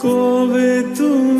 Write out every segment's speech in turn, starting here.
কবে তুমি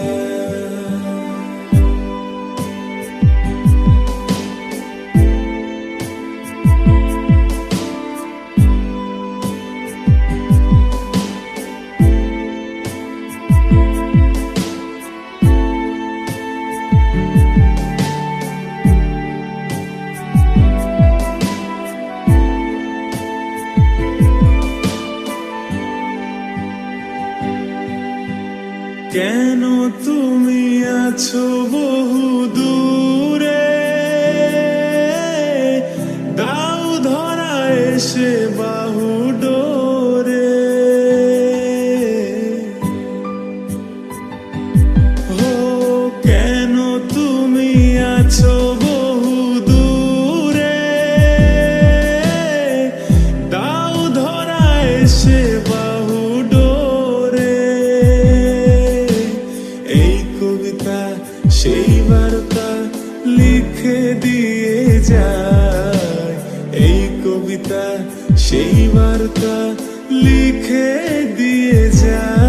আছো বহু দূরে। দাও ধরা এসে বাহু কবিতা, সেই বার্তা লিখে দিয়ে যায়। এই কবিতা, সেই বার্তা লিখে দিয়ে যায়।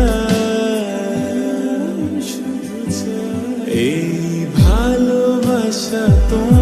এই ভালোবাসা তোমাকে